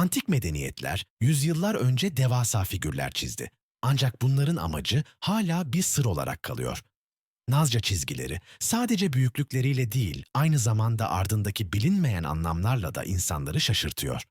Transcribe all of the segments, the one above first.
Antik medeniyetler yüzyıllar önce devasa figürler çizdi. Ancak bunların amacı hala bir sır olarak kalıyor. Nazca çizgileri sadece büyüklükleriyle değil, aynı zamanda ardındaki bilinmeyen anlamlarla da insanları şaşırtıyor.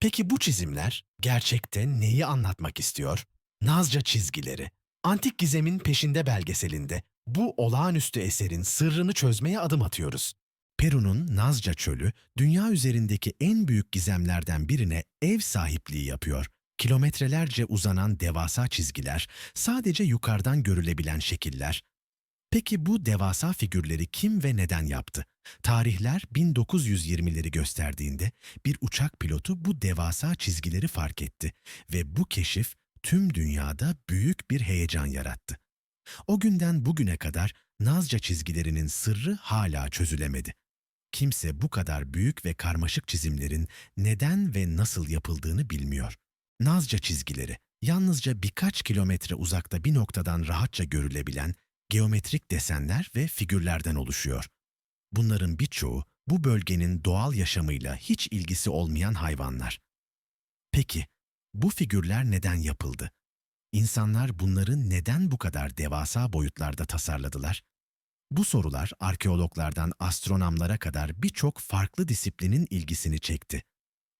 Peki bu çizimler gerçekte neyi anlatmak istiyor? Nazca çizgileri. Antik Gizem'in Peşinde belgeselinde bu olağanüstü eserin sırrını çözmeye adım atıyoruz. Peru'nun Nazca Çölü, dünya üzerindeki en büyük gizemlerden birine ev sahipliği yapıyor. Kilometrelerce uzanan devasa çizgiler, sadece yukarıdan görülebilen şekiller. Peki bu devasa figürleri kim ve neden yaptı? Tarihler 1920'leri gösterdiğinde bir uçak pilotu bu devasa çizgileri fark etti ve bu keşif tüm dünyada büyük bir heyecan yarattı. O günden bugüne kadar Nazca çizgilerinin sırrı hala çözülemedi. Kimse bu kadar büyük ve karmaşık çizimlerin neden ve nasıl yapıldığını bilmiyor. Nazca çizgileri, yalnızca birkaç kilometre uzakta bir noktadan rahatça görülebilen geometrik desenler ve figürlerden oluşuyor. Bunların birçoğu bu bölgenin doğal yaşamıyla hiç ilgisi olmayan hayvanlar. Peki, bu figürler neden yapıldı? İnsanlar bunları neden bu kadar devasa boyutlarda tasarladılar? Bu sorular arkeologlardan astronomlara kadar birçok farklı disiplinin ilgisini çekti.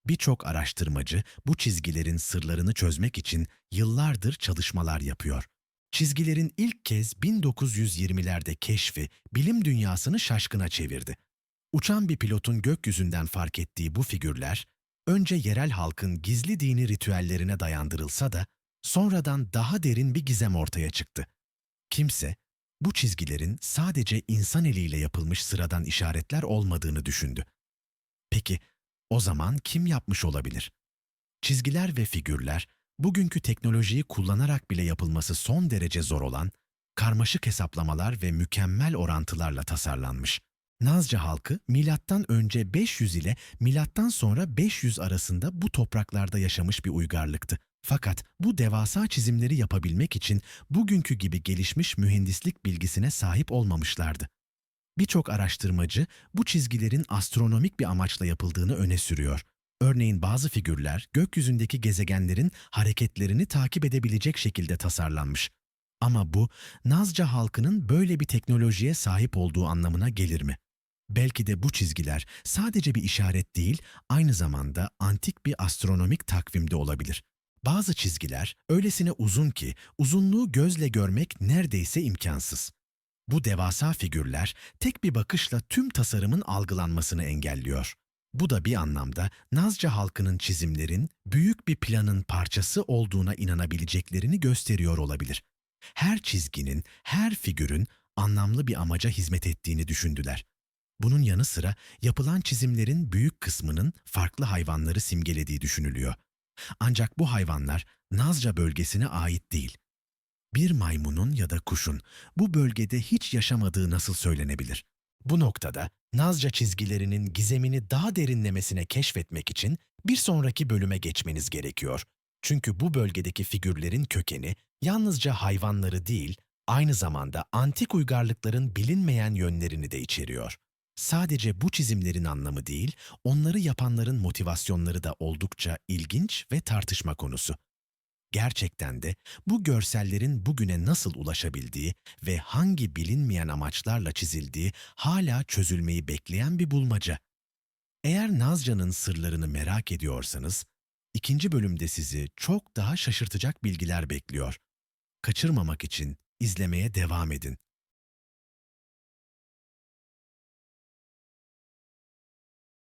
Birçok araştırmacı bu çizgilerin sırlarını çözmek için yıllardır çalışmalar yapıyor. Çizgilerin ilk kez 1920'lerde keşfi bilim dünyasını şaşkına çevirdi. Uçan bir pilotun gökyüzünden fark ettiği bu figürler, önce yerel halkın gizli dini ritüellerine dayandırılsa da sonradan daha derin bir gizem ortaya çıktı. Kimse bu çizgilerin sadece insan eliyle yapılmış sıradan işaretler olmadığını düşündü. Peki o zaman kim yapmış olabilir? Çizgiler ve figürler bugünkü teknolojiyi kullanarak bile yapılması son derece zor olan karmaşık hesaplamalar ve mükemmel orantılarla tasarlanmış. Nazca halkı milattan önce 500 ile milattan sonra 500 arasında bu topraklarda yaşamış bir uygarlıktı. Fakat bu devasa çizimleri yapabilmek için bugünkü gibi gelişmiş mühendislik bilgisine sahip olmamışlardı. Birçok araştırmacı bu çizgilerin astronomik bir amaçla yapıldığını öne sürüyor. Örneğin bazı figürler gökyüzündeki gezegenlerin hareketlerini takip edebilecek şekilde tasarlanmış. Ama bu Nazca halkının böyle bir teknolojiye sahip olduğu anlamına gelir mi? Belki de bu çizgiler sadece bir işaret değil, aynı zamanda antik bir astronomik takvimde olabilir. Bazı çizgiler öylesine uzun ki uzunluğu gözle görmek neredeyse imkansız. Bu devasa figürler tek bir bakışla tüm tasarımın algılanmasını engelliyor. Bu da bir anlamda Nazca halkının çizimlerin büyük bir planın parçası olduğuna inanabileceklerini gösteriyor olabilir. Her çizginin, her figürün anlamlı bir amaca hizmet ettiğini düşündüler. Bunun yanı sıra yapılan çizimlerin büyük kısmının farklı hayvanları simgelediği düşünülüyor. Ancak bu hayvanlar Nazca bölgesine ait değil. Bir maymunun ya da kuşun bu bölgede hiç yaşamadığı nasıl söylenebilir? Bu noktada Nazca çizgilerinin gizemini daha derinlemesine keşfetmek için bir sonraki bölüme geçmeniz gerekiyor. Çünkü bu bölgedeki figürlerin kökeni yalnızca hayvanları değil, aynı zamanda antik uygarlıkların bilinmeyen yönlerini de içeriyor. Sadece bu çizimlerin anlamı değil, onları yapanların motivasyonları da oldukça ilginç ve tartışma konusu. Gerçekten de bu görsellerin bugüne nasıl ulaşabildiği ve hangi bilinmeyen amaçlarla çizildiği hala çözülmeyi bekleyen bir bulmaca. Eğer Nazca'nın sırlarını merak ediyorsanız, ikinci bölümde sizi çok daha şaşırtacak bilgiler bekliyor. Kaçırmamak için izlemeye devam edin.